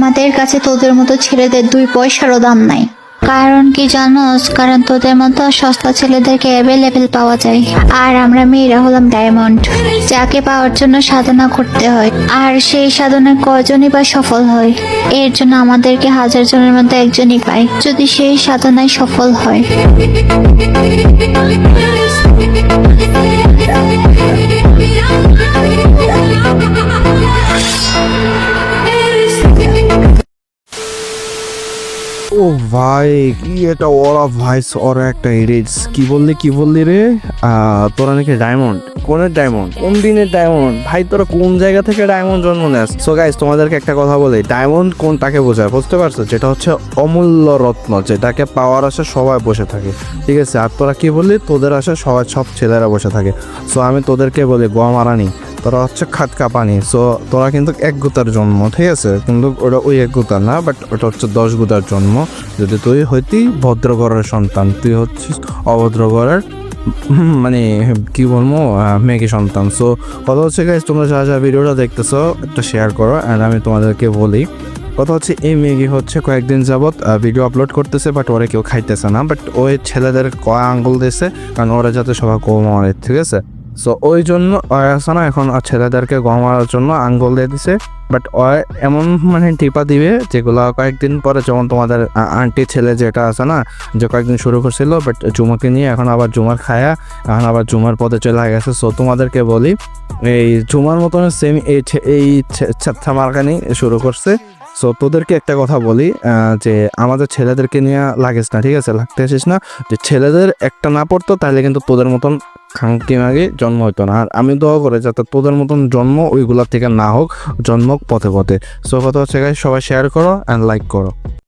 আমাদের কাছে তোদের মতো ছেলেদের দুই পয়সারও দাম নাই। কারণ কি জানোস? কারণ তোদের মতো সস্তা ছেলেদেরকে অ্যাভেলেবেল পাওয়া যায়। আর আমরা মেয়েরা হলাম ডায়মন্ড যাকে পাওয়ার জন্য সাধনা করতে হয়। আর সেই সাধনায় কয়জনই বা সফল হয়? এর জন্য আমাদেরকে হাজার জনের মধ্যে একজনই পায়। যদি সেই সাধনায় সফল হয়। ও ভাই, কি এটা ওরা ভাইস ওরা একটা এরিজ কি বললি কি বললি রে? তোরা নাকি ডায়মন্ড কোন ডায়মন্ড কোন দিনের ডায়মন্ড ভাই, তোরা কোন জায়গা থেকে ডায়মন্ড জন্ম নেস? সো গাইস তোমাদেরকে একটা কথা বলি ডায়মন্ড কোনটাকে বোঝায়? বুঝতে পারছ? যেটা হচ্ছে অমূল্য রত্ন, যেটাকে পাওয়ার আসে সবাই বসে থাকে। ঠিক আছে, আর তোরা কি বললি? তোদের আসে সবাই, সব ছেলেরা বসে থাকে। সো আমি তোদেরকে বলি, গোয়া মারানি। তোরা হচ্ছে খাটকা পানি। সো তোরা কিন্তু এক গুতার জন্ম ঠিক আছে? কিন্তু ওটা ওই এক গুতার না বাট ওটা হচ্ছে দশ গুতার জন্ম। যদি তুই হইতি ভদ্র ঘরের সন্তান তুই হচ্ছিস অভদ্র ঘরের হুম, মানে কি বলব মেয়েকে সন্তান। সো কথা হচ্ছে গাইজ তোমরা যা যা ভিডিওটা দেখতেছো একটা শেয়ার করো অ্যান্ড আমি তোমাদেরকে বলি কথা হচ্ছে এই মেয়েকে হচ্ছে কয়েকদিন যাবৎ ভিডিও আপলোড করতেছে বাট ওরা কেউ খাইতেছে না। বাট ওই ছেলেদের কয় আঙ্গুল দিয়েছে কারণ ওরা যাতে সবাই কম ঠিক আছে? সো ওই জন্য ওরা আছে না এখন ছেলেদেরকে গম মারার জন্য আঙ্গুল দিয়ে দিছে। বাট ওর এমন মানে টিপা দিবে যেগুলো কয়েকদিন পরে যেমন তোমাদের আন্টি ছেলে যেটা আছে না, যে কয়েকদিন শুরু করছিল বাট জুমাকে নিয়ে এখন আবার জুমার খায়া, এখন আবার জুমার পথে চলে গেছে। সো তোমাদেরকে বলি, এই জুমার মতন সেম এই এই মার্কানি শুরু করছে। সো তোদেরকে একটা কথা বলি যে আমাদের ছেলেদেরকে নিয়ে লাগেস না, ঠিক আছে? লাগতে আসিস না। যে ছেলেদের একটা না পড়তো তাহলে কিন্তু তোদের মতন খাঙ্কি মাগে জন্ম হতো না। আর আমি দোয়া করে যাতে তোদের মতন জন্ম ওইগুলোর থেকে না হোক জন্ম পথে পথে। সো কথা হচ্ছে সবাই শেয়ার করো অ্যান্ড লাইক করো।